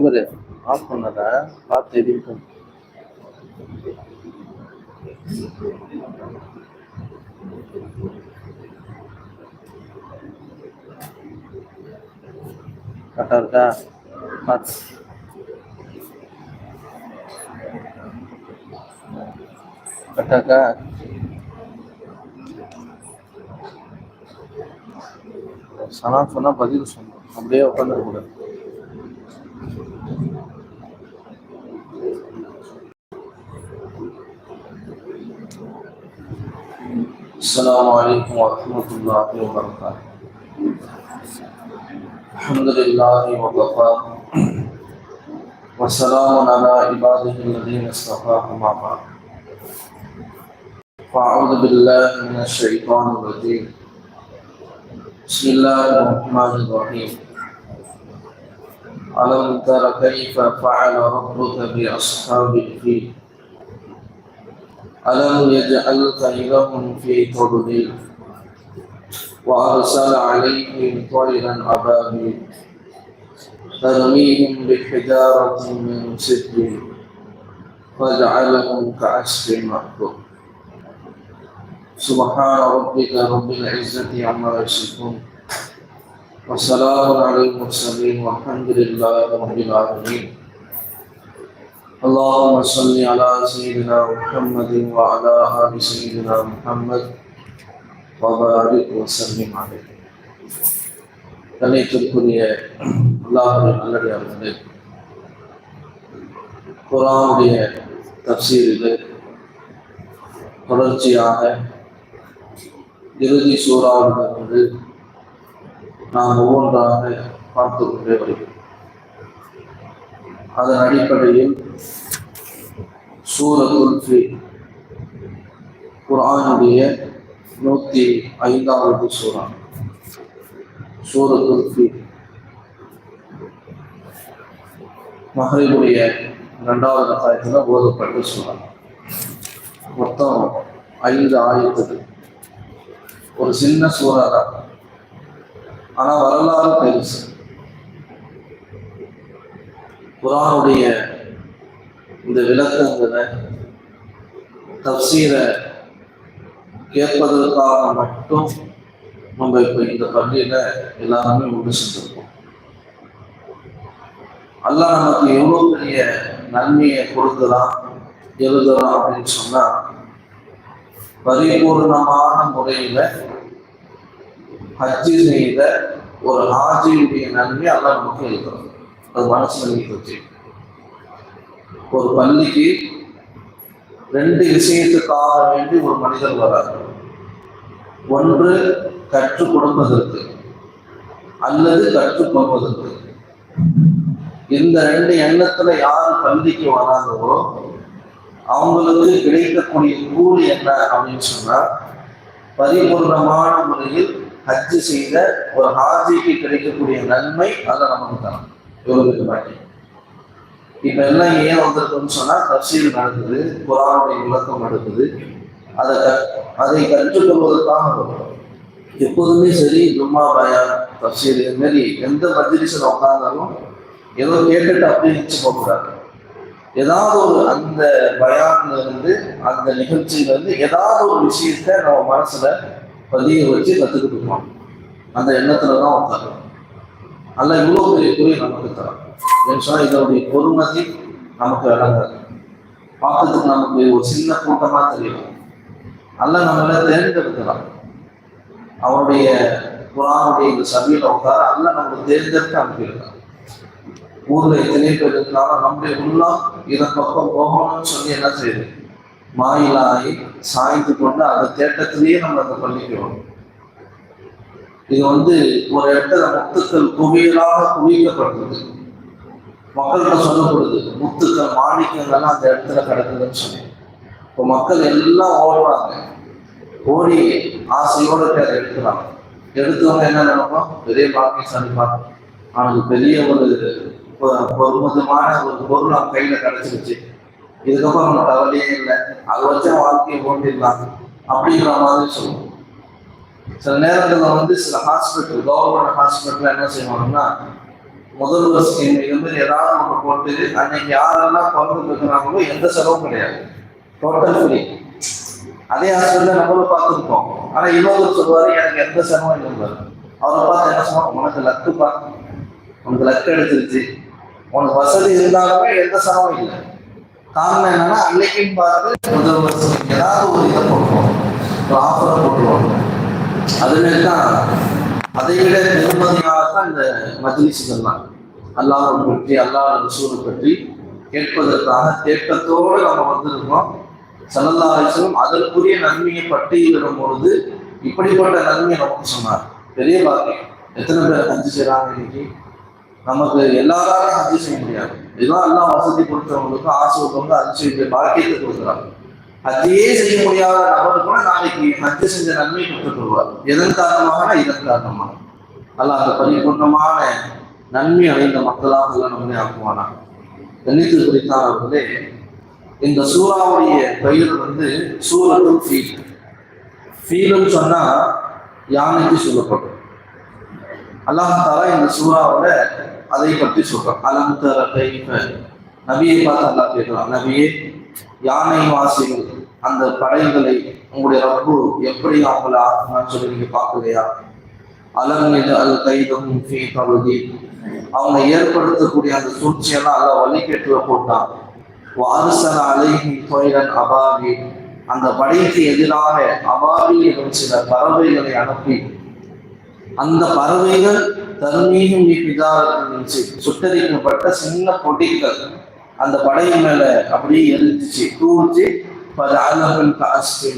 இவரு ஆஃப் பண்ணதா பார்த்து எடிட்டும் கரெக்டாக இருக்கா? பார்த்து. கரெக்டா இருக்கா? சனா சொன்னா பதில் சொல்லணும். அப்படியே உட்காந்துருக்க السلام عليكم ورحمة الله وبركاته. الحمد لله وكفى وسلام على عباده الذين اصطفى أما بعد. فأعوذ بالله من الشيطان الرجيم. بسم الله الرحمن الرحيم. ألم تر كيف فعل ربك بأصحاب الفيل؟ ألم يجعل كيدهم في تضليل؟ وأرسل عليهم طيرا أبابيل ترميهم بحجارة من سجل فجعلهم كعسف مأكول. سبحان ربك رب العزة عما يصفون. وسلام على المرسلين والحمد لله رب العالمين. اللهم صل على سيدنا محمد وعلى آل سيدنا محمد وبارك وسلم عليه கண்ணியத்திற்குரிய அல்லாஹுடைய நல்லடியார்களே குரானுடைய தப்சீரில் தொடர்ச்சியாக இறுதி சூறாவிலிருந்து நாம் ஒவ்வொன்றாக பார்த்து கொண்டே வருகிறோம் அதன் அடிப்படையில் சூரத்துல் ஃபி குரானுடைய நூற்றி ஐந்தாவது சூறா. சூரத்துல் ஃபி மஹரிபுடைய ரெண்டாவது ரசாயத்தில் ஓதப்பட்டு சூறா. மொத்தம் ஐந்து ஆயத்துகள். ஒரு சின்ன சூறா தான். ஆனால் வரலாறு பெருசு. குரானுடைய இந்த விளக்கங்களை தப்சீரை கேட்பதற்காக மட்டும் நம்ம இப்போ இந்த பள்ளியில எல்லாருமே ஒன்று செஞ்சிருக்கோம் அல்லாஹ் நமக்கு எவ்வளோ பெரிய நன்மையை கொடுக்கலாம் எழுதலாம் அப்படின்னு சொன்னால் பரிபூர்ணமான முறையில ஹஜ்ஜி செய்த ஒரு ஹாஜியுடைய நன்மை அல்லாஹ் நமக்கு எழுதுறோம் அது மனசுல நீங்க வச்சு ஒரு பள்ளிக்கு ரெண்டு விஷயத்துக்காக வேண்டி ஒரு மனிதர் வரார் ஒன்று கற்றுக் கொடுப்பதற்கு அல்லது கற்றுக் கொள்வதற்கு. இந்த ரெண்டு எண்ணத்துல யார் பள்ளிக்கு வராங்களோ அவங்களுக்கு கிடைக்கக்கூடிய கூலி என்ன அப்படின்னு சொன்னா பரிபூர்ணமான முறையில் ஹஜ்ஜு செய்த ஒரு ஹாஜிக்கு கிடைக்கக்கூடிய நன்மை அதை நமக்கு தரும். இவங்களுக்கு மாட்டேன் இப்போ எல்லாம் ஏன் வந்திருக்கோம்னு சொன்னால் தப்சீல் நடக்குது குரானுடைய விளக்கம் நடக்குது. அதை அதை கற்றுக்கொள்வதற்காக வரும். எப்போதுமே சரி ஜும்மா பயான் தப்சீல் இது மாதிரி எந்த மஜ்லிஸில் உட்கார்ந்தாலும் ஏதோ கேட்டுட்டு அப்படியே நிச்சு போகக்கூடாது. ஏதாவது ஒரு அந்த பயான்ல இருந்து அந்த நிகழ்ச்சியில இருந்து ஏதாவது ஒரு விஷயத்த நம்ம மனசுல பதிய வச்சு கத்துக்கிட்டு இருக்கோம் அந்த எண்ணத்துல தான் உட்காரும் அல்ல இவ்வளோ பெரிய குறி நமக்கு தரான் இதனுடைய பொறுமதி நமக்கு விளங்காது பார்க்கறதுக்கு நமக்கு ஒரு சின்ன கூட்டமா தெரியும். அல்ல நம்மள தேர்ந்தெடுக்கலாம். அவனுடைய குரானுடைய இந்த சபையில உட்கார அல்ல நமக்கு தேர்ந்தெடுத்து அனுப்பியிருக்கான் ஊர்ல எத்தனை பேர் இருக்கிறாலும் நம்முடைய உள்ளம் இதன் பக்கம் போகணும்னு சொல்லி என்ன செய்யுது? மாயிலாகி சாய்ந்து கொண்டு அந்த தேட்டத்திலேயே நம்ம அதை பண்ணிக்கிறோம் இது வந்து ஒரு இடத்துல முத்துக்கள் குவியலாக குவிக்கப்பட்டது மக்கள்கிட்ட சொல்லப்படுது. முத்துக்கள் மாணிக்கங்கள்லாம் அந்த இடத்துல கிடக்குதுன்னு சொல்லி. இப்போ மக்கள் எல்லாம் ஓடுறாங்க. ஓடி ஆசையோடு அதை எடுக்கிறாங்க. எடுத்தவங்க என்ன நினைப்போம்? பெரிய பாக்கியசாலி பார்க்கணும் அவனுக்கு பெரிய ஒரு பொறுமதமான ஒரு பொருள் அவன் கையில் கிடைச்சிருச்சு. இதுக்கப்புறம் நம்ம கவலையே இல்லை. அதை வச்சா வாழ்க்கையை ஓட்டிடலாம். அப்படிங்கிற மாதிரி சொல்லுவோம். சில நேரங்களில் வந்து சில ஹாஸ்பிட்டல் கவர்மெண்ட் ஹாஸ்பிட்டல் என்ன செய்வாங்கன்னா முதல் ஸ்கீம் இருந்து ஏதாவது ஒன்று போட்டு அன்னைக்கு யாரெல்லாம் பிறந்து இருக்கிறாங்களோ எந்த செலவும் கிடையாது. டோட்டல் ஃப்ரீ அதே ஹாஸ்பிட்டல்ல நம்மளும் பார்த்துருக்கோம் ஆனா இன்னொரு சொல்லுவாரு எனக்கு எந்த செலவும் இல்லை அவரை பார்த்து என்ன சொன்னா உனக்கு லக்கு பா. உனக்கு லக்கு எடுத்துருச்சு. உனக்கு வசதி இருந்தாலுமே எந்த செலவும் இல்லை. காரணம் என்னன்னா அன்னைக்கும் பார்த்து முதல் வருஷம் ஏதாவது ஒரு இதை போட்டுருவோம். ஒரு ஆஃபரை போட்டுருவாங்க அதுமாரி தான் அதை விட நிர்மதியாகத்தான் இந்த மஜ்லிசுகள்லாம். அல்லாஹை பற்றி அல்லாஹ் ரசூலை பற்றி கேட்பதற்காக தேக்கத்தோடு நம்ம வந்திருக்கோம் சல்லல்லா அலிஸ்லம் அதற்குரிய நன்மையை பட்டியலிடும் பொழுது இப்படிப்பட்ட நன்மையை நமக்கு சொன்னார். பெரிய பாக்கியம். எத்தனை பேர் ஹஜ் செய்கிறாங்க இன்னைக்கு? நமக்கு எல்லாராலும் ஹஜ் செய்ய முடியாது. இதெல்லாம் எல்லாம் வசதி கொடுத்தவங்களுக்கும் ஆசை உள்ளவங்க ஹஜ் செய்ய பாக்கியத்தை கொடுக்குறாங்க ஹஜ்ஜே செய்ய முடியாத நபர் கூட நாளைக்கு ஹஜ் செஞ்ச நன்மை கொடுத்துருவார் எதன் காரணமாக இதன் காரணமாக அல்ல அந்த பரிபூர்ணமான நன்மை அடைந்த மக்களாக எல்லாம் நம்மளே ஆக்குவானா? கணித்து குறித்தானவர்களே இந்த சூறாவுடைய பெயர் வந்து சூரத்துல் ஃபீல். ஃபீலும் சொன்னா யானைக்கு சொல்லப்படும். அல்லாஹ் இந்த சூறாவில் அதை பற்றி சொல்றான். அலம் தர கைஃப? நபியை பார்த்து அல்லா கேட்கலாம் நபியே யானை வாசிகள் அந்த படைகளை உங்களுடைய ரப்பு எப்படி அவங்கள ஆக்கணும்னு சொல்லி நீங்க பார்க்கலையா? அலம் இது அது கைதம் ஃபீ பகுதி அவங்க ஏற்படுத்தக்கூடிய அந்த சூழ்ச்சியெல்லாம் அல்ல வழிகேட்டுல போட்டான். வாரிசன அலைஹி தொழிலன் அபாவி. அந்த படைக்கு எதிராக அபாவி எனும் சில பறவைகளை அனுப்பி அந்த பறவைகள் தர்மீகம் பிதாரத்தில் சுட்டரிக்கப்பட்ட சின்ன பொடிகள் அந்த படை மேல அப்படியே எரிஞ்சிச்சு தூச்சி பல அழகன் காஸ்டி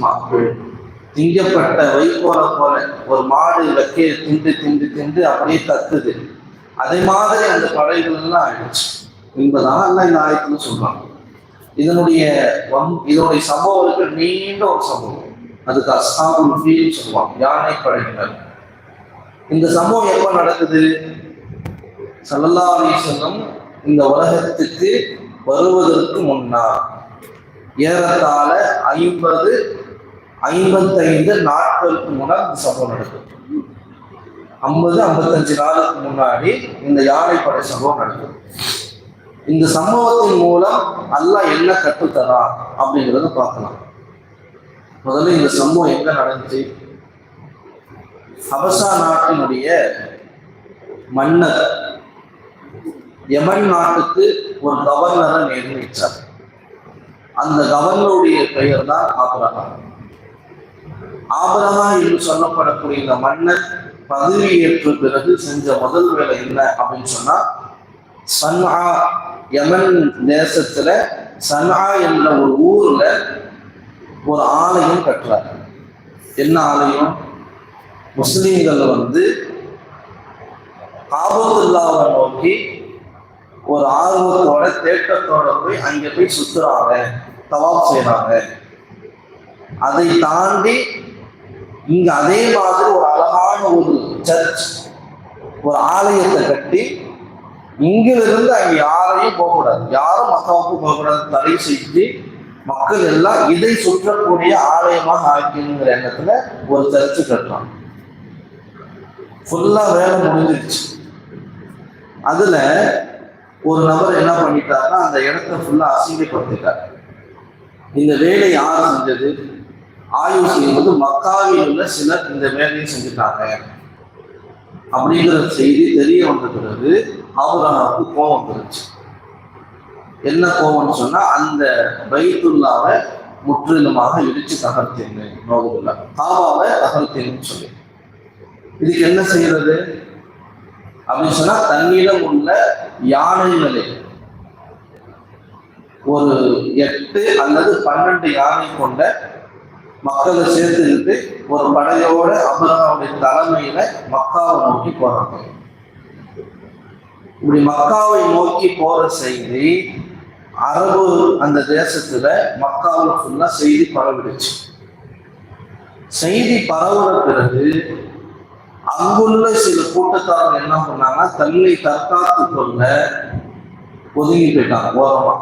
திங்கப்பட்ட வைப்போல போல ஒரு மாடு வைக்க திண்டு திண்டு திண்டு அப்படியே கத்துது அதே மாதிரி அந்த படைகள் எல்லாம் ஆயிடுச்சு. என்பதாக எல்லாம் இந்த ஆயத்துல சொல்றாங்க. இதனுடைய வம் இதனுடைய சம்பவம் இருக்கு நீண்ட ஒரு சம்பவம். அதுக்கு அஸ்ஹாபுல் ஃபீல் சொல்லுவாங்க யானை படையினர் இந்த சம்பவம் எப்ப நடக்குது? சல்லல்லா அலிசல்லம் இந்த உலகத்துக்கு வருவதற்கு முன்னால் ஏறத்தாழ ஐம்பது ஐம்பத்தைந்து நாட்களுக்கு முன்னால் இந்த சம்பவம் நடக்குது. ஐம்பது ஐம்பத்தஞ்சு நாளுக்கு முன்னாடி இந்த யானைப்படை சம்பவம் நடக்குது இந்த சம்பவத்தின் மூலம் அல்லாஹ் என்ன கற்றுத்தரா அப்படிங்கிறத பார்க்கலாம். முதல்ல இந்த சம்பவம் எங்க நடந்துச்சு? ஹபசா நாட்டினுடைய மன்னர் யமன் நாட்டுக்கு ஒரு கவர்னரை நியமித்தார் அந்த கவர்னருடைய பெயர் தான் ஆபரகா ஆபரகா என்று சொல்லப்படக்கூடிய இந்த மன்னர் பதவியேற்ற பிறகு செஞ்ச முதல் வேலை என்ன அப்படின்னு சொன்னா சன்ஹா யமன் தேசத்துல சன்ஹா என்ற ஒரு ஊர்ல ஒரு ஆலயம் கட்டுறார். என்ன ஆலயம்? முஸ்லீம்கள் வந்து காபத்துல்லாவை நோக்கி ஒரு ஆர்வத்தோட தேட்டத்தோட போய் அங்க போய் சுத்துறாங்க தவாப் செய்யறாங்க அதை தாண்டி இங்க அதே மாதிரி ஒரு அழகான ஒரு சர்ச் ஒரு ஆலயத்தை கட்டி இங்கிலிருந்து அங்க யாரையும் போகக்கூடாது. யாரும் மக்காவுக்கு போகக்கூடாது. தடை செஞ்சு மக்கள் எல்லாம் இதை சுற்றக்கூடிய ஆலயமாக ஆக்கணுங்கிற எண்ணத்துல ஒரு சர்ச்சு கட்டுறாங்க ஃபுல்லா வேலை முடிஞ்சிருச்சு. அதுல ஒரு நபர் என்ன பண்ணிட்டாருன்னா அந்த இடத்த ஃபுல்லா அசிங்கப்படுத்திட்டார். இந்த வேலை யார் செஞ்சது? ஆய்வு செய்யும்போது மக்காவில் உள்ள சிலர் இந்த வேலையை செஞ்சுட்டாங்க. அப்படிங்கிற செய்தி தெரிய வந்த பிறகு அவருக்கு கோபம் வந்துருச்சு. என்ன கோபம்னு சொன்னா அந்த பைத்துல்லாவை முற்றிலுமாக இடிச்சு தகர்த்தேன்னு நோகுதுல்லா காவாவை தகர்த்தேன்னு சொல்லி. இதுக்கு என்ன செய்யறது? அப்படின்னு சொன்னா தன்னிடம் உள்ள யானைகளை ஒரு எட்டு அல்லது பன்னெண்டு யானை கொண்ட மக்களை சேர்த்துக்கிட்டு ஒரு படையோட அமராவுடைய தலைமையில மக்காவை நோக்கி போறாங்க. இப்படி மக்காவை நோக்கி போற செய்தி அரபு அந்த தேசத்துல மக்காவில் ஃபுல்லா செய்தி பரவிடுச்சு. செய்தி பரவுற பிறகு அங்குள்ள சில கூட்டத்தாரங்க என்ன பண்ணாங்கன்னா தன்னை தற்காத்து கொள்ள ஒதுங்கி போயிட்டாங்க ஓரமா.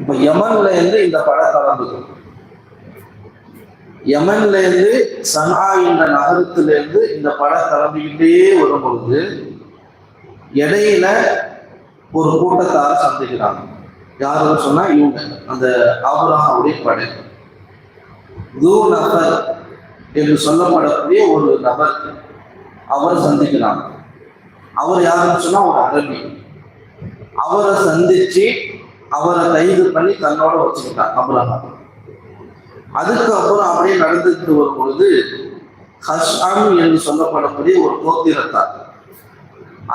இப்ப யமன்ல இருந்து இந்த படம் கலந்தது. யமன்ல இருந்து சனா என்ற நகரத்துல இருந்து இந்த படம் கிளம்பிக்கிட்டே வரும்பொழுது இடையில ஒரு கூட்டத்தார சந்திக்கிறாங்க. யாருன்னு சொன்னா இவங்க அந்த ஆபராவுடைய படை தூ நபர் என்று சொல்லப்படக்கூடிய ஒரு நபர் அவர் சந்திக்கிறாங்க. அவர் யாருன்னு சொன்னா ஒரு அரபி. அவரை சந்திச்சு அவரை கைது பண்ணி தன்னோட வச்சுக்கிட்டான் அபுராஹா அதுக்கப்புறம் அப்படியே நடந்துட்டு வரும் பொழுது ஹஷ்ஆம் என்று சொல்லப்படக்கூடிய ஒரு கோத்திரத்தார்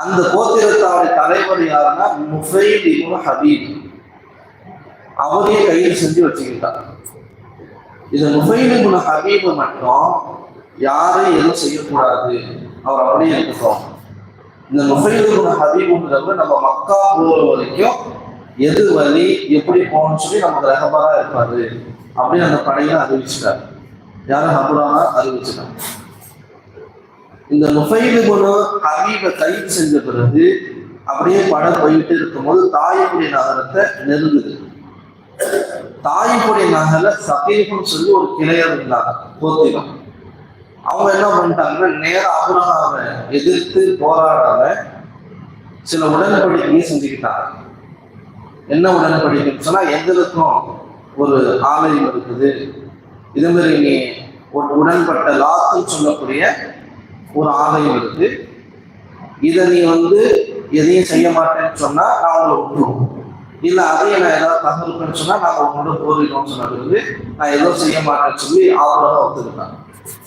அந்த கோத்திரத்தாருடைய தலைவர் யாருன்னா முஃபைல் இப்னு ஹபீப். அவரே கையில் செஞ்சு வச்சுக்கிட்டார். இந்த முஃபைல் இப்னு ஹபீப் மட்டும் யாரையும் எதுவும் செய்யக்கூடாது. அவர் அப்படியே இருக்கட்டும். இந்த முஃபைல் இப்னு ஹபீப்ங்கிறவர் நம்ம மக்கா போகிற வரைக்கும் எது வழி எப்படி போகணும்னு சொல்லி நமக்கு ரகபரா இருப்பாரு. அப்படியே அந்த படையை அறிவிச்சிட்டார். யாரும் ஹபுரானா அறிவிச்சிட்டாங்க இந்த நுஃபைலு குணு ஹபீபை கைது செஞ்ச பிறகு அப்படியே படம் போயிட்டு இருக்கும்போது தாயக்குடி நகரத்தை நெருங்குது. தாயக்குடி நகர சகீஃப்னு சொல்லி ஒரு கிளையர் இருந்தாங்க போத்திரம் அவங்க என்ன பண்ணிட்டாங்கன்னா நேர அபுரகாவை எதிர்த்து போராடாம சில உடன்படிக்கையை செஞ்சுக்கிட்டாங்க. என்ன உடன்படிக்கைன்னு சொன்னா எங்களுக்கும் ஒரு ஆலயம் இருக்குது. இதே மாதிரி நீ ஒரு உடன்பட்ட லாத்துன்னு சொல்லக்கூடிய ஒரு ஆலயம் இருக்கு இதை நீ வந்து எதையும் செய்ய மாட்டேன்னு சொன்னா நான் உங்களை விட்டுருவோம். இல்ல அதையும் நான் ஏதாவது தகவல்னு சொன்னா நான் உங்களோட போதிக்கணும்னு சொன்னது நான் எதுவும் செய்ய மாட்டேன்னு சொல்லி ஆபரகம் ஒத்துக்கிட்டாங்க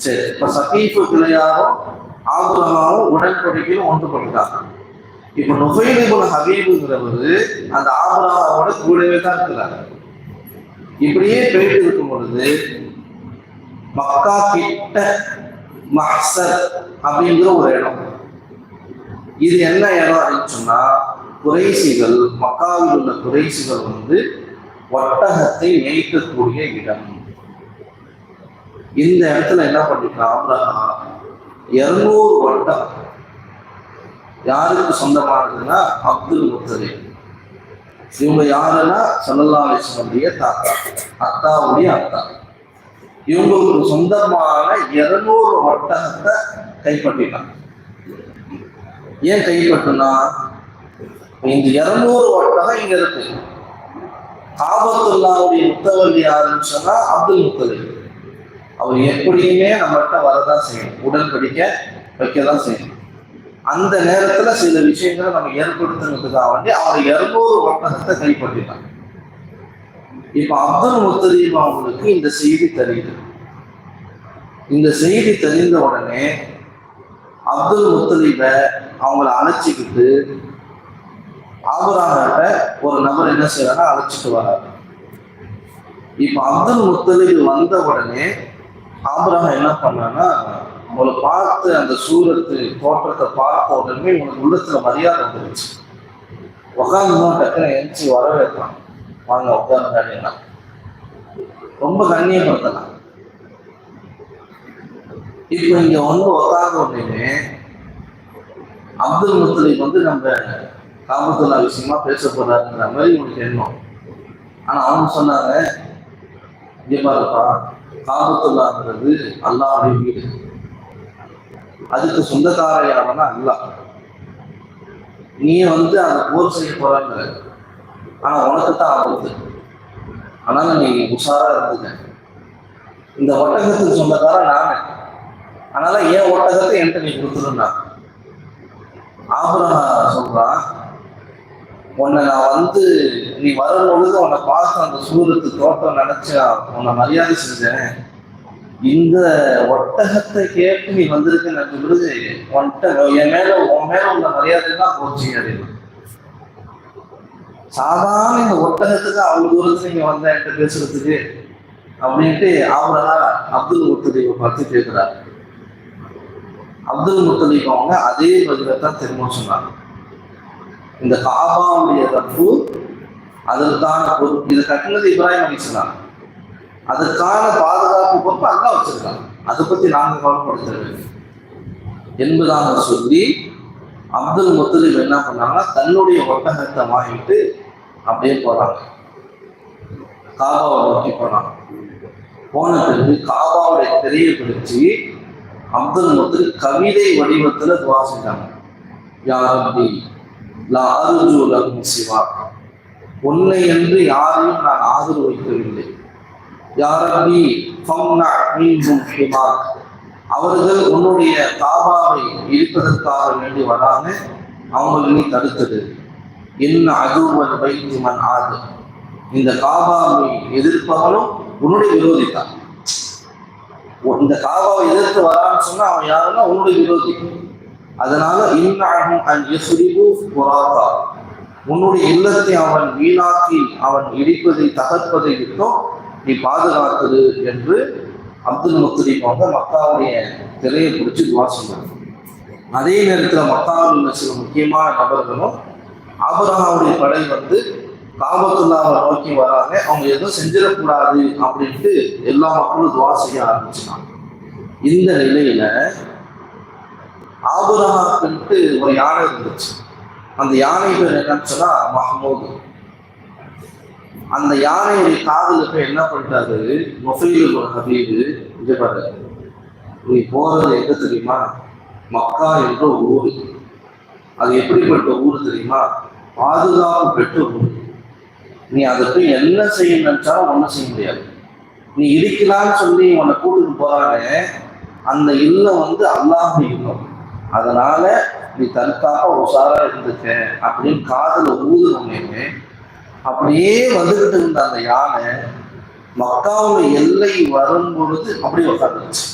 சரி இப்ப சகீஃபு பிள்ளையாரும் ஆபரகாவும் உடன்படிக்கையும் ஒன்றுபட்டுட்டாங்க. இப்ப நுபைலிபுல் ஹபீபுங்கிறவர் அந்த ஆபரகாவோட கூடவே தான் இருக்கிறாங்க இப்படியே போயிட்டு இருக்கும் பொழுது மக்கா கிட்ட மஹ்சர் அப்படிங்கிற ஒரு இடம். இது என்ன இடம் அப்படின்னு சொன்னா குறைசிகள் மக்காவில் உள்ள குறைசிகள் வந்து ஒட்டகத்தை மேய்க்கக்கூடிய இடம். இந்த இடத்துல என்ன பண்ணிருக்கான்? இருநூறு ஒட்டகம் யாருக்கு சொந்தமானதுன்னா அப்துல் முத்தலிப். இவங்க யாருன்னா சல்லல்லா அலிஸ்லமுடைய தாத்தா அத்தாவுடைய அத்தா. இவங்களுக்கு சொந்தமான இருநூறு ஒட்டகத்தை கைப்பற்றினான் ஏன் கைப்பற்றினா இந்த இருநூறு ஒட்டகம் இங்க இருக்கு. ஆபத்துல்லாவுடைய முத்தவல்லி யாருன்னு சொன்னா அப்துல் முத்தவல்லி அவர் எப்படியுமே நம்மகிட்ட வரதான் செய்யணும் உடன்படிக்க வைக்கதான் செய்யணும் அந்த நேரத்துல சில விஷயங்களை நம்ம ஏற்படுத்துறதுக்காக வேண்டி அவர் இருநூறு ஒட்டகத்தை கைப்பற்றினாங்க இப்ப அப்துல் முத்தலீப் அவங்களுக்கு இந்த செய்தி தெரியுது. இந்த செய்தி தெரிந்த உடனே அப்துல் முத்தலீப அவங்கள அழைச்சிக்கிட்டு ஆபராகிட்ட ஒரு நபர் என்ன செய்யறாங்க அழைச்சிட்டு வராரு இப்ப அப்துல் முத்தலீப் வந்த உடனே ஆபராக என்ன பண்ணான்னா உங்களை பார்த்து அந்த சூரத்து தோற்றத்தை பார்த்த உடனே உனக்கு உள்ளத்துல மரியாதை வந்துருச்சு. உட்காந்துதான் டக்குன்னு எந்திச்சு வரவேற்றான் வாங்க உட்காருங்க அப்படின்னா ரொம்ப கண்ணியப்படுத்தலாம். இப்போ இங்க வந்து உட்கார்ந்த உடனே அப்துல் முத்தலிப் வந்து நம்ம காபத்துல்லா விஷயமா பேச போறாருங்கிற மாதிரி உனக்கு எண்ணம். ஆனா அவங்க சொன்னாங்க இங்க பாருப்பா காமத்துல்லாங்கிறது அல்லாவுடைய வீடு. அதுக்கு சொந்தக்கார யாருன்னா அல்லா நீ வந்து அந்த போர் செய்ய போறாங்க ஆனா உனக்கு தான் ஆபத்து. ஆனாலும் நீ உஷாரா இருந்துங்க இந்த ஒட்டகத்துக்கு சொந்தக்கார நானு. அதனால என் ஒட்டகத்தை என்கிட்ட நீ கொடுத்துருந்தா ஆபரா சொல்றான் உன்னை நான் வந்து நீ வரும் பொழுது உன்னை பார்த்து அந்த சூரத்து தோட்டம் நினைச்சு உன்னை மரியாதை செஞ்சேன். இந்த ஒட்டகத்தை கேட்டு நீ வந்திருக்க எனக்கு விருது உன்கிட்ட என் மேல உன் மேல உள்ள மரியாதை தான் போச்சு அப்படின்னு. சாதாரண இந்த ஒட்டகத்துக்கு அவ்வளவு தூரத்துல நீங்க வந்த என்கிட்ட பேசுறதுக்கு அப்படின்ட்டு அவரா அப்துல் முத்தலீபை பார்த்து கேட்கிறார் அப்துல் முத்தலீப் அவங்க அதே பதிலை தான் திரும்ப சொன்னாங்க. இந்த காபாவுடைய தப்பு அதற்கான பொறுப்பு இது கட்டினது இப்ராஹிம் அலிஸ்லாம் அதற்கான பாதுகாப்பு பொறுப்பு அங்க வச்சிருக்காங்க. அதை பத்தி நாங்க கவலைப்படுத்தவில்லை என்பதாக சொல்லி அப்துல் முத்தலிப் என்ன பண்ணாங்கன்னா தன்னுடைய ஒட்டகத்தை வாங்கிட்டு அப்படியே போறாங்க. காபாவை நோக்கி போனாங்க போன பிறகு காபாவுடைய திரையை பிடிச்சி அப்துல் முத்தலீப் கவிதை வடிவத்துல துவா செஞ்சாங்க. யா ரப்பி லா அருஜு லகும் சிவா உன்னை என்று யாரையும் நான் ஆதரவு வைக்கவில்லை. யாரபி ஃபம்னா மீண்டும் ஹிமாக் அவர்கள் உன்னுடைய காபாவை இருப்பதற்காக வேண்டி வராம அவங்களை நீ தடுத்தது. என்ன அதுவன் வைத்து மன் ஆது. இந்த காபாவை எதிர்ப்பவனும் உன்னுடைய விரோதி தான் இந்த காபாவை எதிர்த்து வரான்னு சொன்னா அவன் யாருன்னா உன்னுடைய விரோதி. அதனால இன்னாகும் அன் எசுரிபு புராதா உன்னுடைய இல்லத்தை அவன் வீணாக்கி அவன் இடிப்பதை தகர்ப்பதை விட்டும் நீ பாதுகாத்தது என்று அப்துல் முத்தலீப் வந்து மக்காவுடைய திரையை பிடிச்சி துவா சொன்னாங்க அதே நேரத்தில் மக்காவில் சில முக்கியமான நபர்களும் ஆபரகாவுடைய படை வந்து காபத்துல்லாவை நோக்கி வராங்க. அவங்க எதுவும் செஞ்சிடக்கூடாது அப்படின்ட்டு எல்லா மக்களும் துவா செய்ய ஆரம்பிச்சிட்டாங்க. இந்த நிலையில ஆபுரகாவுக்குன்ட்டு ஒரு யானை இருந்துச்சு அந்த யானை பேர் என்னன்னு சொன்னா மஹமூது. அந்த யானையுடைய காதலுக்கு போய் என்ன பண்ணிட்டாரு? மொஃபைல் ஹபீது இது பாரு. நீ போறது எங்க தெரியுமா? மக்கா என்ற ஊர். அது எப்படிப்பட்ட ஊர் தெரியுமா? பாதுகாப்பு பெற்ற ஊர். நீ அதை போய் என்ன செய்ய நினைச்சாலும் ஒன்றும் செய்ய முடியாது. நீ இருக்கலாம்னு சொல்லி உன்னை கூட்டிட்டு போறானே அந்த இல்லம் வந்து அல்லாஹ் இல்லம். அதனால நீ தற்காப்ப உஷாரா இருந்துக்க அப்படின்னு காதுல ஊதுனோமே அப்படியே வந்துகிட்டு இருந்த அந்த யானை மக்காவுடைய எல்லை வரும் பொழுது அப்படியே உட்காந்துருச்சு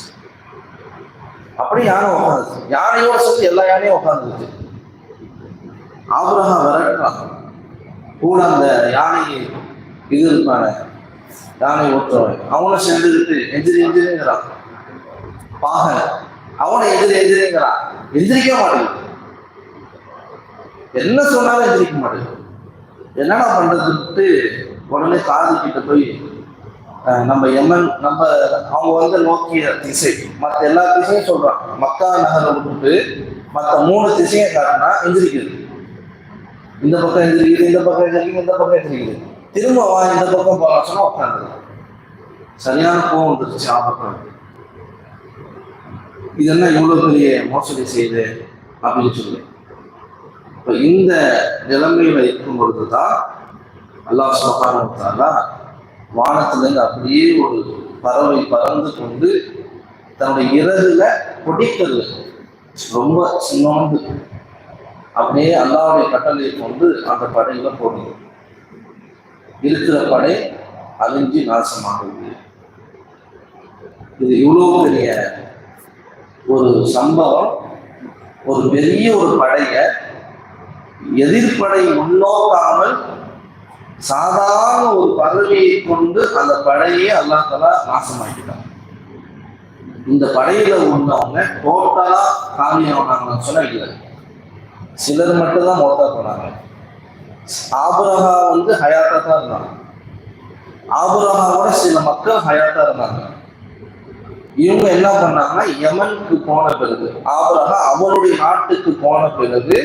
அப்படி யானை உட்காந்துச்சு யானையோட சேர்த்து எல்லா யானையும் உட்காந்துருச்சு ஆபரகம் விரட்டுறான் கூட அந்த யானையை இது இருப்பான யானை ஓட்டுறவன். அவனை சேர்ந்துக்கிட்டு எந்திரி எந்திரிங்கிறான். பாகன். அவனை எதிரி எதிரிங்கிறான் எந்திரிக்க மாட்டேங்குது. என்ன சொன்னாலும் எந்திரிக்க மாட்டேங்குது. என்னடா பண்றதுன்ட்டு உடனே காது கிட்ட போய் நம்ம எம்என் நம்ம அவங்க வந்து நோக்கிய திசை மற்ற எல்லா திசையும் சொல்றான். மக்கா நகரை விட்டுட்டு மற்ற மூணு திசையும் காட்டினா எந்திரிக்குது. இந்த பக்கம் எந்திரிக்குது இந்த பக்கம் எந்திரிக்குது இந்த பக்கம் எந்திரிக்குது. திரும்ப வா இந்த பக்கம் போகலாம் சொன்னா உட்காந்து சரியான கோவம் வந்துருச்சு ஆபக்கம் இது என்ன இவ்வளவு பெரிய மோசடி செய்யுது அப்படின்னு சொல்லி இப்போ இந்த நிலைமையில இருக்கும் பொழுது தான் அல்லாஹ் சுபஹானஹு வானத்திலிருந்து அப்படியே ஒரு பறவை பறந்து கொண்டு தன்னுடைய இறகுல பொடிக்கல் ரொம்ப சின்னோண்டு அப்படியே அல்லாவுடைய கட்டளையை கொண்டு அந்த படையில போடுது. இருக்கிற படை அழிஞ்சு நாசமாகுது. இது இவ்வளோ பெரிய ஒரு சம்பவம். ஒரு பெரிய ஒரு படையை எதிர்ப்படை முன்னோக்காமல் சாதாரண ஒரு பதவியை கொண்டு அந்த படையே அல்லா தலா நாசமாக்கிட்டாங்க இந்த படையில உள்ளவங்க டோட்டலா காலியானாங்கன்னு சொன்னா இல்லை சிலர் மட்டும்தான் மோத்தா போனாங்க. ஆபுரஹா வந்து ஹயாத்தா தான் இருந்தாங்க. ஆபுரஹாவோட சில மக்கள் ஹயாத்தா இருந்தாங்க. இவங்க என்ன பண்ணாங்கன்னா யமனுக்கு போன பிறகு ஆபரகா அவருடைய நாட்டுக்கு போன பிறகு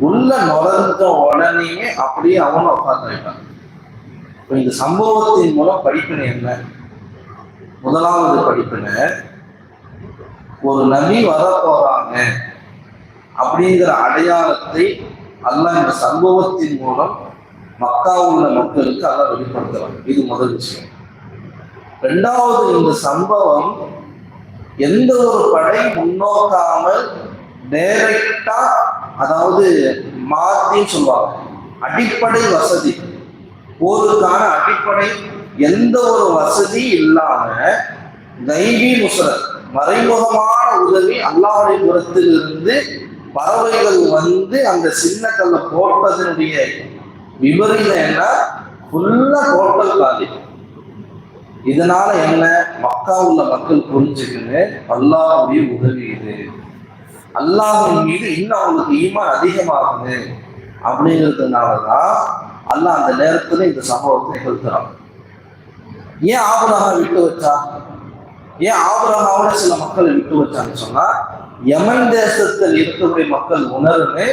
உள்ள நுழைந்த உடனே அப்படியே அவனை உட்காந்துட்டான் இப்போ இந்த சம்பவத்தின் மூலம் படிப்பினை என்ன? முதலாவது படிப்பினை ஒரு நபி வர போறாங்க அப்படிங்கிற அடையாளத்தை அல்ல இந்த சம்பவத்தின் மூலம் மக்கா உள்ள மக்களுக்கு அல்ல வெளிப்படுத்துறாங்க இது முதல் விஷயம். ரெண்டாவது இந்த சம்பவம் எந்த ஒரு படை முன்னோக்காமல் டைரக்டா அதாவது மாத்தின்னு சொல்லுவாங்க. அடிப்படை வசதி. போருக்கான அடிப்படை எந்த ஒரு வசதி இல்லாம தைவி முசரத் மறைமுகமான உதவி அல்லாவுடைய புறத்திலிருந்து பறவைகள் வந்து அந்த சின்ன கல்ல போட்டதனுடைய விபரீதம் என்ன? ஃபுல்லா டோட்டல் காலி. இதனால என்ன? மக்கா உள்ள மக்கள் புரிஞ்சுக்கின்னு அல்லாவுடைய உதவி இது. அல்லாஹின் மீது இன்னும் அவங்களுக்கு ஈமான் அதிகமாகுது அப்படிங்கிறதுனாலதான் அல்லாஹ் அந்த நேரத்துல இந்த சம்பவத்தை நிகழ்த்துறான். ஏன் ஆபரகா விட்டு வச்சா? ஏன் ஆபரகாவோட சில மக்களை விட்டு வச்சான்னு சொன்னா யமன் தேசத்தில் இருக்கக்கூடிய மக்கள் உணர்வு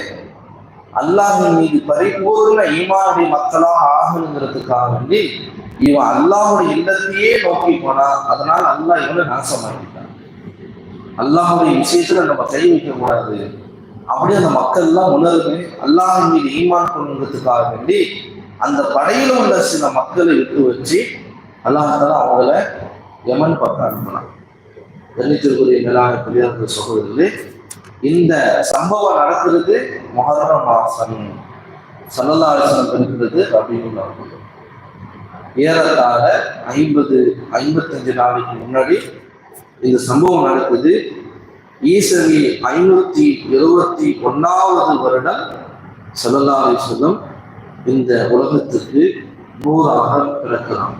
அல்லாஹின் மீது பரிபூர்ண ஈமானுடைய மக்களாக ஆகணுங்கிறதுக்காக வேண்டி இவன் அல்லாஹுடைய இல்லத்தையே நோக்கி போனான் அதனால அல்லாஹ் இவனை நாசமாக்கிட்டான். அல்லாஹுடைய விஷயத்துல நம்ம கை வைக்க கூடாது அப்படியே அந்த மக்கள் எல்லாம் உணர்வு அல்லாஹ் மீது ஈமான் கொள்வதற்காக வேண்டி அந்த படையில உள்ள சில மக்களை விட்டு வச்சு அல்லாஹால அவங்கள யமன் பக்கம் அனுப்பினான். கண்ணித்திற்குரிய மேலாக பெரியார்கள் சொல்றது இந்த சம்பவம் நடக்கிறது மொஹர்ரம் மாசம். சல்லல்லாசனம் இருக்கிறது அப்படின்னு ஏறத்தாழ ஐம்பது ஐம்பத்தஞ்சு நாளைக்கு முன்னாடி இந்த சம்பவம் நடக்குது. ஈசவி ஐநூத்தி இருபத்தி ஒன்னாவது வருடம் சல்லல்லா அலிஸ்லம் இந்த உலகத்துக்கு நூறாக பிறக்கலாம்.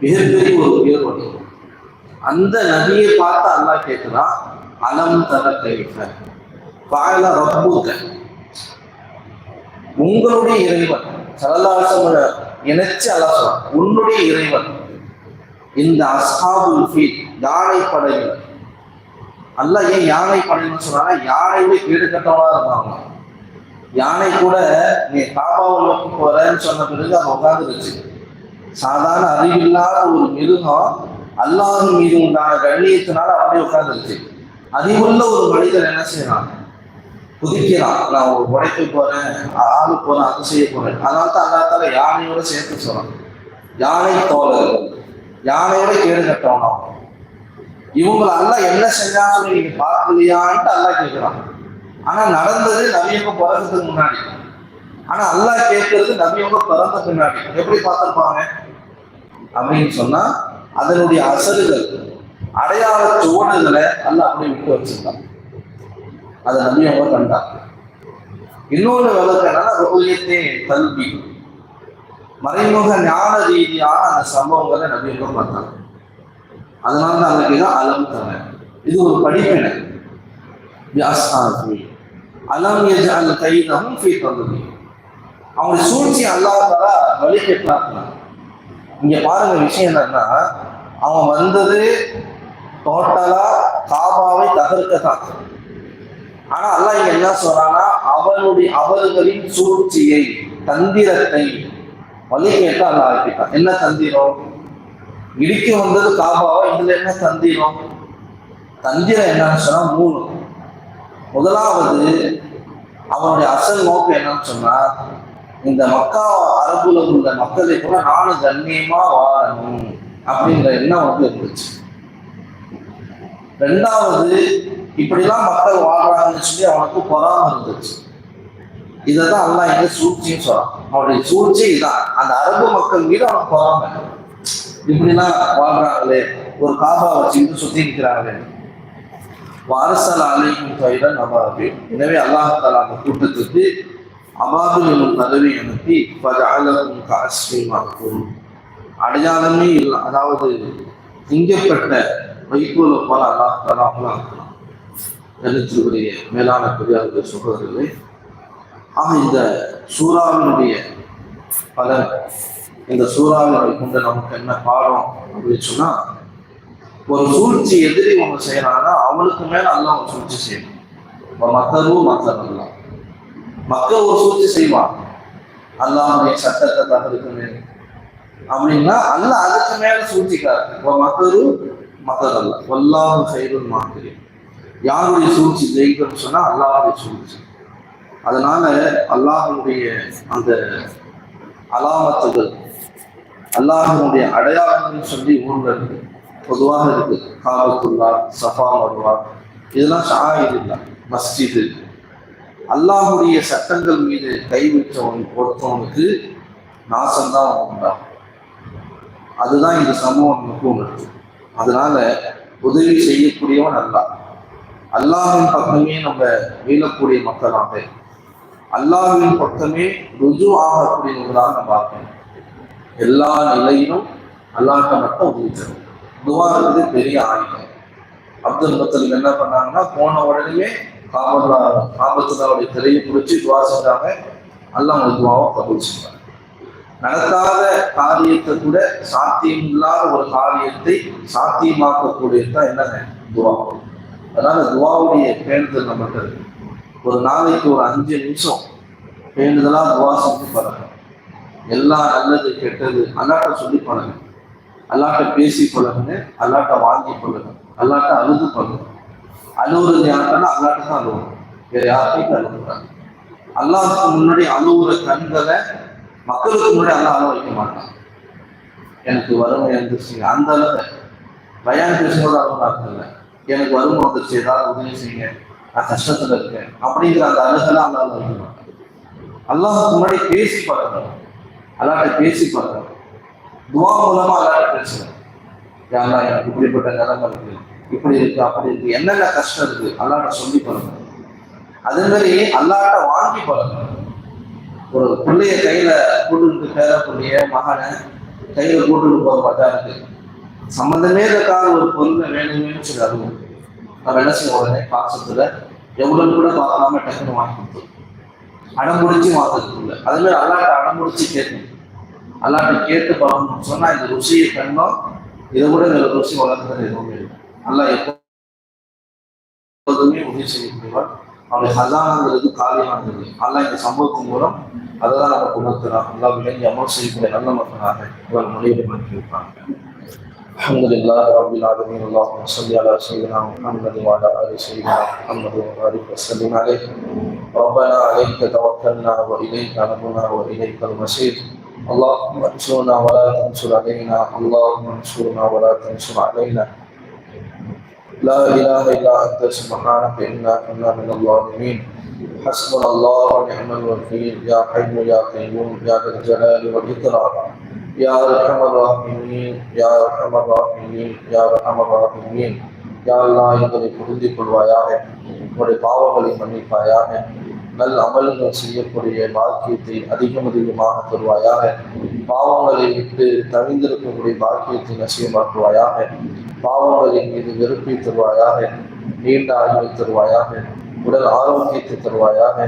மிகப்பெரிய ஒரு உயர் அந்த நபியை பார்த்து அல்லாஹ் கேட்கிறான் அலம் தர கைஃப? பாயல ரப்பூக்க. உங்களுடைய இறைவன். சலல்லாசம இணைச்சி அலசம் சொல்றான் உன்னுடைய இறைவன். இந்த அஸ்ஹாபுல் ஃபீல். யானை படைகள் அல்ல ஏன் யானை படைன்னு சொன்னா யானையோட வீடு கட்டவா இருந்தாங்க யானை கூட நீ காபாவை நோக்கி போறேன்னு சொன்ன பிறகு அது உட்காந்துருச்சு சாதாரண அறிவில்லாத ஒரு மிருகம் அல்லாஹின் மீது உண்டான கண்ணியத்தினால அப்படியே உட்காந்துருச்சு அறிவுள்ள ஒரு மனிதர் என்ன செய்யறான்? குதிக்கிறான். நான் ஒரு உடைக்க போறேன் ஆளு போறேன் அது செய்ய போறேன். அதனால தான் அல்லாத்தால யானையோட சேர்த்து சொல்றான். யானை தோழர்கள் யானையோட கேடு கட்டவனும் இவங்களை அல்லா என்ன செஞ்சான்னு சொல்லி நீங்க பார்க்கலையான்ட்டு அல்லா கேட்கிறான் ஆனா நடந்தது நவியவங்க பிறந்ததுக்கு முன்னாடி. ஆனா அல்லாஹ் கேட்கறது நவியவங்க பிறந்த பின்னாடி எப்படி பார்த்துருப்பாங்க? அப்படின்னு சொன்னா அதனுடைய அசலுகள் அடையாள சுவடுகளை அல்லாஹ் அப்படி விட்டு வச்சிருக்கான். அதை நவியவங்க கண்டாங்க. இன்னொரு விளக்கு என்னன்னா கல்வி. மறைமுக ஞான ரீதியான அந்த சம்பவங்களை நவியவங்க பார்த்தாங்க அதனால தான் அதுக்கு தான் அலம் தரேன் இது ஒரு படிப்பினை. வியாசாமி அலம் எஜால் கைதமும் ஃபீ தந்துதி அவங்க சூழ்ச்சி அல்லாதால வழி கேட்டாங்க இங்க பாருங்க விஷயம் என்னன்னா அவன் வந்தது டோட்டலா காபாவை தகர்க்கத்தான். ஆனா அல்லாஹ் இங்க என்ன சொல்றான்னா அவனுடைய அவர்களின் சூழ்ச்சியை தந்திரத்தை வழி கேட்டு அல்லாஹ் என்ன தந்திரம்? இடிக்க வந்தது காபாவா? இதுல என்ன தந்திரம் தந்திரம் என்னன்னு சொன்னா மூணு. முதலாவது அவனுடைய அசல் நோக்கம் என்னன்னு சொன்னா இந்த மக்கா அரபுல உள்ள மக்களை கூட நானும் கண்ணியமா வாழணும் அப்படிங்கிற எண்ணம் வந்து இருந்துச்சு. ரெண்டாவது இப்படிலாம் மக்கள் வாழ்றாங்கன்னு சொல்லி அவனுக்கு பொறாம இருந்துச்சு. இதைதான் அல்லாஹ் எங்க சூழ்ச்சின்னு சொல்றான். அவனுடைய சூழ்ச்சி இதான். அந்த அரபு மக்கள் மீது அவனுக்கு பொறாம. இப்படிலாம் வாழ்றாங்களே. ஒரு காபா வச்சுக்கிட்டு சுத்தி இருக்கிறாங்களே வாரசல் அலைக்கும் தயிரன் அபாபி எனவே அல்லாஹால அந்த கூட்டத்துக்கு அபாபில் என்னும் கதவை அனுப்பி பஜாலகும் காஸ்மீமாக்கும் அடையாளமே இல்லை. அதாவது திங்கப்பட்ட வைக்கோல போல அல்லாஹால அவங்களாம் எழுத்துடைய மேலான பெரியார்கள் சொல்றதில்லை ஆக இந்த சூறாவினுடைய பலன் இந்த சூறாவினை கொண்டு நமக்கு என்ன பாடம் அப்படின்னு சொன்னா ஒரு சூழ்ச்சி எதிரி ஒன்று செய்யறாங்கன்னா அவனுக்கு மேல அல்ல ஒரு சூழ்ச்சி செய்யணும் இப்போ மக்களும் மக்கள் மக்கள் ஒரு சூழ்ச்சி செய்வான். அல்லாவுடைய சட்டத்தை தகர்க்கணும் அப்படின்னா அல்ல அதுக்கு மேல சூழ்ச்சிக்காரு இப்போ மக்களும் மக்கள் அல்ல. எல்லாரும் சைருல் மாதிரி யாருடைய சூழ்ச்சி ஜெயிக்கணும்னு சொன்னா அல்லாவுடைய சூழ்ச்சி. அதனால அல்லாஹனுடைய அந்த அலாமத்துகள் அல்லாஹனுடைய அடையாளங்கள் சொல்லி ஊர்ல இருக்கு பொதுவாக இருக்கு காபத்துல்லா சஃபா மருவா. இதெல்லாம் ஷாஹித் இல்லை மஸ்ஜிது அல்லாஹுடைய சட்டங்கள் மீது கை வைத்தவன் ஒருத்தவனுக்கு நாசம்தான் உண்டாகும் அதுதான் இந்த சமூகம் நமக்கு உணர்த்து அதனால உதவி செய்யக்கூடியவன் அல்லா. அல்லாஹின் பக்கமே நம்ம மீளக்கூடிய மக்களாக. அல்லாஹின் பக்கமே ருஜு ஆகக்கூடியவர்களாக நம்ம பார்க்கணும் எல்லா நிலையிலும் அல்லாட்ட மட்டும் உதவி தரும் துவாங்கிறது பெரிய ஆயுதம். அப்துல் பத்தல் என்ன பண்ணாங்கன்னா போன உடனே காபல்லா காபத்துல்லாவுடைய திரையை பிடிச்சி துவா செஞ்சாங்க. அல்லாஹ் அவங்க துவாவை கபூல் செஞ்சாங்க. நடக்காத காரியத்தை கூட சாத்தியம் இல்லாத ஒரு காரியத்தை சாத்தியமாக்கக்கூடியது தான் என்னங்க? துவா. அதனால துவாவுடைய பேணுதல் நம்மகிட்ட இருக்கு. ஒரு நாளைக்கு ஒரு அஞ்சு நிமிஷம் பேணுதலா துவா செஞ்சு பழங்க எல்லா நல்லது கெட்டது அல்லாட்ட சொல்லி பழங்க அல்லாட்ட பேசி பழகுங்க அல்லாட்ட வாங்கி பழகுங்க அல்லாட்ட அழுது பழகணும் அழுகுறது யாருன்னா அல்லாட்ட தான் அழுவணும். வேற யார்கிட்டையும் அழுகுறாங்க அல்லாஹுக்கு முன்னாடி அழுகுற கண்களை மக்களுக்கு முன்னாடி அல்லாஹ் அழ வைக்க மாட்டான். எனக்கு வறுமை வந்துருச்சு அந்த அளவு பயான் பேசும்போது அழுகுறாங்க இல்லை எனக்கு வறுமை வந்துருச்சு ஏதாவது உதவி செய்யுங்க நான் கஷ்டத்துல இருக்கேன் அப்படிங்கிற அந்த அழுகெல்லாம் அல்லாஹ் வைக்க மாட்டான். அல்லாஹுக்கு முன்னாடி பேசி பார்க்கணும். அல்லாட்ட பேசி பார்க்கணும் துவா மூலமா அல்லாட்ட பேசுறேன் எனக்கு இப்படிப்பட்ட நிலைமை இருக்கு. இப்படி இருக்கு அப்படி இருக்கு. என்னென்ன கஷ்டம் இருக்கு? அல்லாட்ட சொல்லி பழகணும் அதே மாதிரி அல்லாட்ட வாங்கி பாருங்க. ஒரு பிள்ளைய கையில கூட்டுக்கிட்டு பேர பிள்ளைய மகனை கையில கூட்டுட்டு போக இருக்கு. சம்மந்தமே இருக்காத ஒரு பொருளை வேணுமேனு சொல்லி அதுவும் நம்ம என்ன செய்ய உடனே பாசத்துல எவ்வளவு கூட பார்க்காம டக்குன்னு வாங்கி கொடுத்தோம் அடம்பிடிச்சு வாங்குறதுக்குள்ள அதே மாதிரி அல்லாட்ட அடம்பிடிச்சு கேட்கணும் அல்லாட்ட கேட்டு பழகணும்னு சொன்னா இந்த ருசியை கண்டோம் இதை விட இந்த ருசி வளர்ந்தது எதுவுமே இல்லை அல்லாஹ் எப்போதுமே உதவி செய்யக்கூடியவர் அவருடைய ஹசானங்கிறது காலியானது அல்லாஹ் இந்த சம்பவத்தின் மூலம் அதை தான் நமக்கு உணர்த்துறான் அல்லா விளங்கி அமல் செய்யக்கூடிய நல்ல மக்களாக இவர் முடிவு பண்ணி இருப்பாங்க الحمد لله رب العالمين اللهم صل على سيدنا محمد وعلى ال سيدنا محمد وبارك وسلم عليه ربنا عليك توكلنا واليك نبنا واليك المصير اللهم انصرنا ولا تنصر علينا اللهم انصرنا ولا تنصر علينا لا اله الا انت سبحانك انا كنا من الظالمين حسبنا الله ونعم الوكيل يا حي يا قيوم يا ذا الجلال والاكرام يا ارحم الراحمين يا ارحم الراحمين يا ارحم الراحمين யா அல்லா எங்களை புரிந்து கொள்வாயாக உங்களுடைய பாவங்களை மன்னிப்பாயாக நல் அமல்கள் செய்யக்கூடிய பாக்கியத்தை அதிகம் அதிகமாக தருவாயாக பாவங்களை விட்டு தவிந்திருக்கக்கூடிய பாக்கியத்தை நசியமாக்குவாயாக பாவங்களின் மீது வெறுப்பை தருவாயாக நீண்ட ஆய்வை தருவாயாக உடல் ஆரோக்கியத்தை தருவாயாக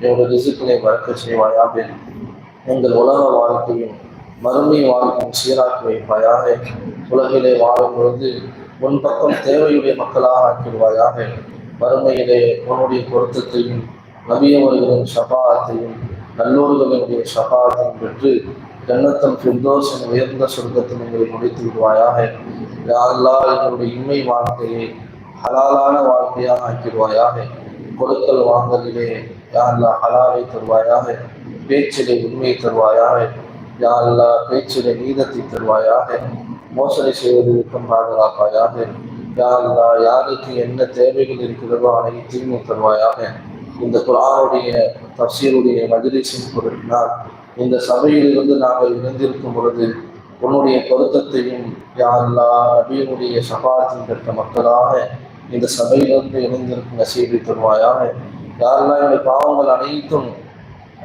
எங்களுடைய ரிசுக்களை வளர்க்க செய்வாயாக எங்கள் உலக வாழ்க்கையும் மறுமை வாழ்க்கையும் சீராக்கி வைப்பாயாக உலகிலே வாழும் பொழுது உன் பக்கம் தேவையுடைய மக்களாக ஆக்கிடுவாயாக வறுமையிலே உன்னுடைய பொருத்தத்தையும் நபியவர்களின் சபாத்தையும் நல்லோர்களுடைய சபாத்தையும் பெற்று ஜன்னத்தம் ஃபிர்தோஸின் உயர்ந்த சொர்க்கத்தில் எங்களை முடித்து விடுவாயாக. யாரெல்லாம் எங்களுடைய இன்மை வாழ்க்கையை ஹலாலான வாழ்க்கையாக ஆக்கிடுவாயாக கொடுக்கல் வாங்கலிலே யாரெல்லாம் ஹலாலை தருவாயாக. பேச்சிலே உண்மை தருவாயாக. யாரெல்லாம் பேச்சிலே நீதத்தை தருவாயாக. மோசடி செய்வதற்கும் பாதுகாப்பாயாக யாரெல்லா யாருக்கு என்ன தேவைகள் இருக்கிறதோ அனைத்தையும் தருவாயாக. இந்த குரானுடைய தப்சீருடைய மஜிலிசின் பொருட்டினால் இந்த சபையிலிருந்து நாங்கள் இணைந்திருக்கும் பொழுது உன்னுடைய பொருத்தத்தையும் யாரெல்லா நபியினுடைய சபாத்தின் பெற்ற மக்களாக இந்த சபையிலிருந்து இணைந்திருக்கும் நசீபை தருவாயாக. யாரெல்லாம் என்னுடைய பாவங்கள் அனைத்தும்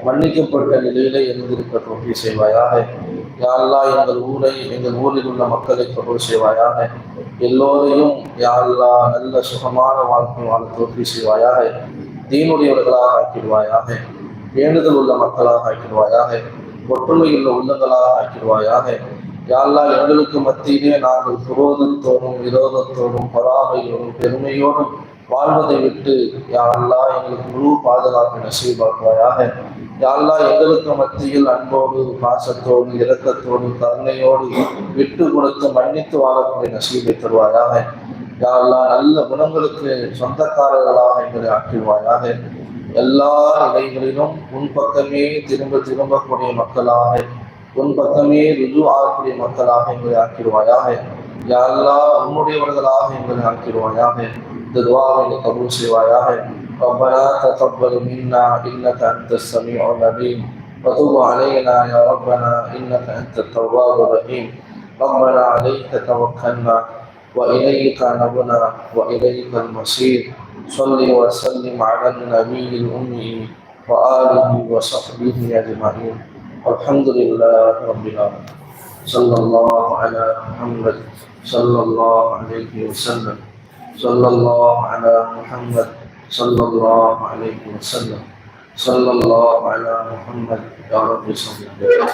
மன்னிக்கப்பட்ட நிலையில இருந்திருக்க தொட்டி செய்வாயாக. யாழ்லா எங்கள் ஊரை எங்கள் ஊரில் உள்ள மக்களை கபூர் செய்வாயாக. எல்லோரையும் யாழ்லா நல்ல சுகமான வாழ்க்கை வாழ தொகை செய்வாயாக. தீனுடையவர்களாக ஆக்கிடுவாயாக. வேண்டுதல் உள்ள மக்களாக ஆக்கிடுவாயாக. ஒற்றுமையுள்ள உள்ளங்களாக ஆக்கிடுவாயாக. யாரெல்லாம் எங்களுக்கு மத்தியிலே நாங்கள் குரோதத்தோடும் விரோதத்தோடும் பொறாமையோடும் பெருமையோடும் வாழ்வதை விட்டு யாரெல்லாம் எங்களுக்கு முழு பாதுகாப்பு நசீபாக்குவாயாக யாரெல்லாம் எங்களுக்கு மத்தியில் அன்போடு பாசத்தோடு இரக்கத்தோடு கருணையோடு விட்டு கொடுத்து மன்னித்து வாழக்கூடிய நசீபை தருவாயாக. யாரெல்லாம் நல்ல குணங்களுக்கு சொந்தக்காரர்களாக எங்களை ஆக்கிடுவாயாக. எல்லா நிலைகளிலும் உன் பக்கமே திரும்ப திரும்பக்கூடிய மக்களாக உன் பக்கமே ருஜு ஆகக்கூடிய மக்களாக எங்களை ஆக்கிடுவாயாக. யாரெல்லாம் உன்னுடையவர்களாக எங்களை ஆக்கிடுவாயாக இந்த துவாவை கபூல் செய்வாயாக ربنا تقبل منا انك انت السميع العليم وتب علينا يا ربنا انك انت التواب الرحيم ربنا عليك توكلنا واليك نبنا واليك المصير صل وسلم على النبي الامي واله وصحبه اجمعين والحمد لله رب العالمين صلى الله على محمد صلى الله عليه وسلم. صلى الله على محمد صلى الله عليه وسلم. صلى الله على محمد يا رب صل عليه.